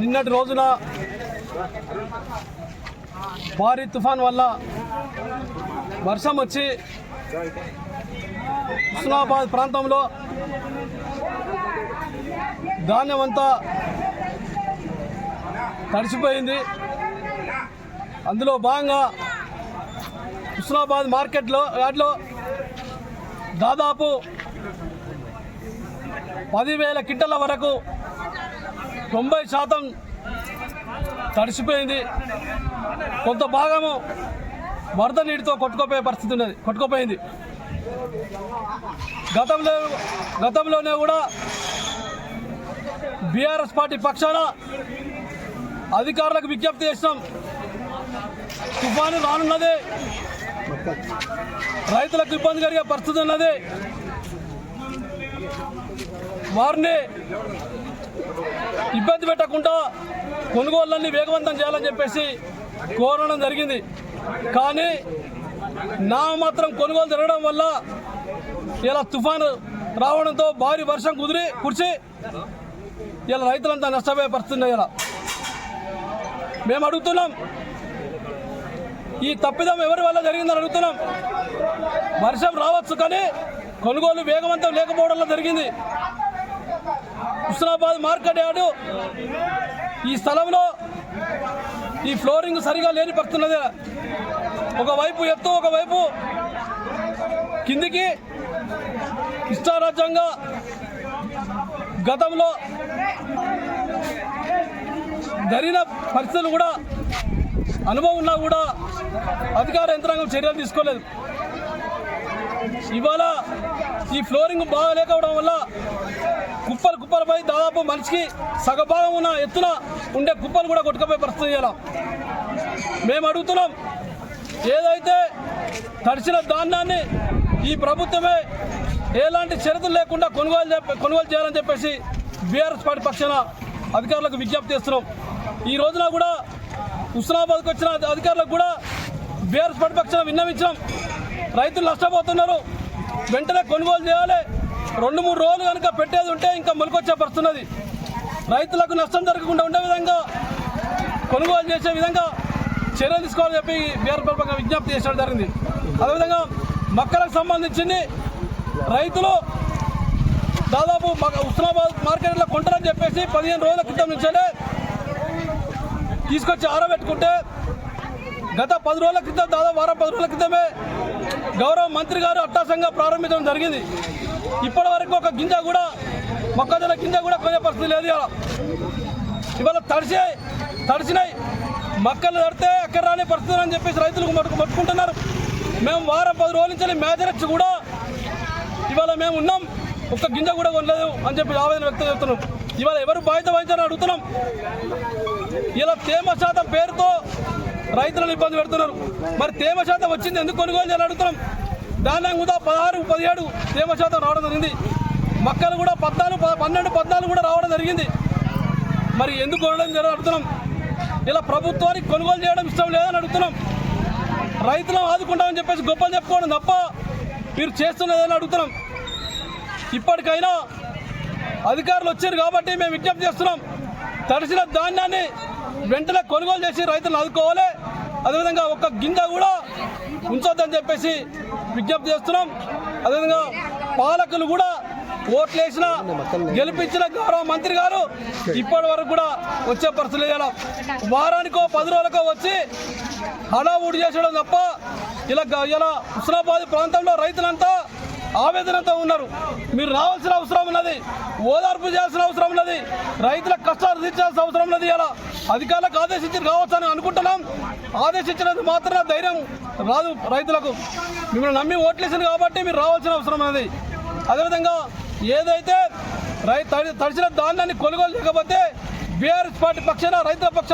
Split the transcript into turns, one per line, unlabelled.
నిన్నటి రోజున భారీ తుఫాన్ వల్ల వర్షం వచ్చి హుస్నాబాద్ ప్రాంతంలో ధాన్యం అంతా తడిసిపోయింది. అందులో భాగంగా హుస్నాబాద్ మార్కెట్లో వాటిలో దాదాపు పదివేల కింటల వరకు తొంభై శాతం తడిసిపోయింది. కొంత భాగము వరద నీటితో కొట్టుకోపోయే పరిస్థితి ఉన్నది కొట్టుకోపోయింది. గతంలో గతంలోనే కూడా బీఆర్ఎస్ పార్టీ పక్షాన అధికారులకు విజ్ఞప్తి చేసినాం. తుఫాను రానున్నది. రైతులకు ఇబ్బంది కలిగే పరిస్థితి ఉన్నది. వారిని ఇబ్బంది పెట్టకుండా కొనుగోళ్ళన్నీ వేగవంతం చేయాలని చెప్పేసి కోరడం జరిగింది. కానీ నా మాత్రం కొనుగోలు జరగడం వల్ల ఇలా తుఫాను రావడంతో భారీ వర్షం కుదిరి కురిసి ఇలా రైతులంతా నష్టపోయే పరిస్థితుంది ఇలా. మేము అడుగుతున్నాం. ఈ తప్పిదం ఎవరి వల్ల జరిగిందని అడుగుతున్నాం. వర్షం రావచ్చు కానీ కొనుగోలు వేగవంతం లేకపోవడం జరిగింది. Husnabad market yard. ఈ స్థలంలో ఈ ఫ్లోరింగ్ సరిగా లేని పడుతున్నది ఒకవైపు ఎత్తు ఒకవైపు కిందికి ఇష్టారాజ్యంగా గతంలో జరిగిన పరిస్థితులు కూడా అనుభవం ఉన్నా కూడా అధికార యంత్రాంగం చర్యలు తీసుకోలేదు. ఇవాళ ఈ ఫ్లోరింగ్ బాగాలేకపోవడం వల్ల కుప్పలు కుప్పలపై దాదాపు మనిషికి సగభాగం ఉన్న ఎత్తున ఉండే కుప్పలు కూడా కొట్టుకుపోయే పరిస్థితి ఇలా మేము అడుగుతున్నాం ఏదైతే తడిచిన ధాన్యాన్ని ఈ ప్రభుత్వమే ఎలాంటి షరతులు లేకుండా కొనుగోలు కొనుగోలు చేయాలని చెప్పేసి బీఆర్ఎస్ పార్టీ పక్షాన అధికారులకు విజ్ఞప్తి చేస్తున్నాం. ఈ రోజున కూడా హుస్నాబాద్కి వచ్చిన అధికారులకు కూడా బీఆర్ఎస్ పార్టీ పక్షాన విన్నవించాం రైతులు నష్టపోతున్నారు వెంటనే కొనుగోలు చేయాలి. రెండు మూడు రోజులు కనుక పెట్టేది ఉంటే ఇంకా మొలకొచ్చే పడుతున్నది రైతులకు నష్టం జరగకుండా ఉండే విధంగా కొనుగోలు చేసే విధంగా చర్యలు తీసుకోవాలని చెప్పి బీఆర్ పరంగా విజ్ఞప్తి చేసడం జరిగింది. అదేవిధంగా మొక్కలకు సంబంధించింది రైతులు దాదాపు మగ- ఉస్మానాబాద్ మార్కెట్లో కొంటారని చెప్పేసి పదిహేను రోజుల క్రితం నుంచే తీసుకొచ్చి ఆరబెట్టుకుంటే గత పది రోజుల క్రితం దాదాపు వారం పది రోజుల క్రితమే గౌరవ మంత్రి గారు అట్టాసంగా ప్రారంభించడం జరిగింది. ఇప్పటి వరకు ఒక గింజ కూడా మొక్కజొన్న గింజ కూడా కొనే పరిస్థితి లేదు ఇవాళ. ఇవాళ తడిసి తడిసినాయి మక్కలు తడితే ఎక్కడ రాని పరిస్థితి అని చెప్పేసి రైతులకు మట్టుకు పట్టుకుంటున్నారు మేము వారం పది రోజుల నుంచి మేజర్ కూడా ఇవాళ మేము ఉన్నాం. ఒక్క గింజ కూడా కొనలేదు అని చెప్పి ఆవేదన వ్యక్తం చేస్తున్నాం. ఇవాళ ఎవరు బాధ్యత వహించాలని అడుగుతున్నాం. ఇలా తేమ శాతం పేరుతో రైతులను ఇబ్బంది పెడుతున్నారు. మరి తేమ శాతం వచ్చింది ఎందుకు కొనుగోలు చేయాలని అడుగుతున్నాం. ధాన్యం కూడా పదహారు పదిహేడు తేమ శాతం రావడం జరిగింది. మక్కలు కూడా పద్నాలుగు ప- పన్నెండు పద్నాలుగు కూడా రావడం జరిగింది. మరి ఎందుకు కొనడం జరగదు అడుగుతున్నాం. ఇలా ప్రభుత్వానికి కొనుగోలు చేయడం ఇష్టం లేదని అడుగుతున్నాం. రైతులను ఆదుకుంటామని చెప్పేసి గొప్పలు చెప్పుకోవడం తప్ప మీరు చేస్తున్నదని అడుగుతున్నాం. ఇప్పటికైనా అధికారులు వచ్చారు కాబట్టి మేము విజ్ఞప్తి చేస్తున్నాం. తడిసిన ధాన్యాన్ని వెంటనే కొనుగోలు చేసి రైతులను ఆదుకోవాలి. అదేవిధంగా ఒక్క గింజ కూడా ఉంచొద్దని చెప్పేసి విజ్ఞప్తి చేస్తున్నాం. అదేవిధంగా పాలకులు కూడా ఓట్లేసిన గెలిపించిన గౌరవ మంత్రి గారు ఇప్పటి వరకు కూడా వచ్చే పరిస్థితులు ఇలా వారానికో పది రోజులకో వచ్చి హడావుడి చేసడం తప్ప ఇలా ఇలా హుస్నాబాద్ ప్రాంతంలో రైతులంతా ఆవేదనతో ఉన్నారు. మీరు రావాల్సిన అవసరం ఉన్నది. ఓదార్పు చేయాల్సిన అవసరం ఉన్నది. రైతుల కష్టాలు తీర్చాల్సిన అవసరం ఉన్నది. ఇలా అధికారులకు ఆదేశించి కావచ్చు అని అనుకుంటున్నాం. ఆదేశించినందుకు మాత్రమే ధైర్యం రాదు రైతులకు. మిమ్మల్ని నమ్మి ఓట్లేసింది కాబట్టి మీరు రావాల్సిన అవసరం ఉన్నది. అదేవిధంగా ఏదైతే రై తడి- తడిసిన ధాన్యాన్ని కొనుగోలు చేయకపోతే బీఆర్ఎస్ పార్టీ పక్షాన రైతుల పక్షాన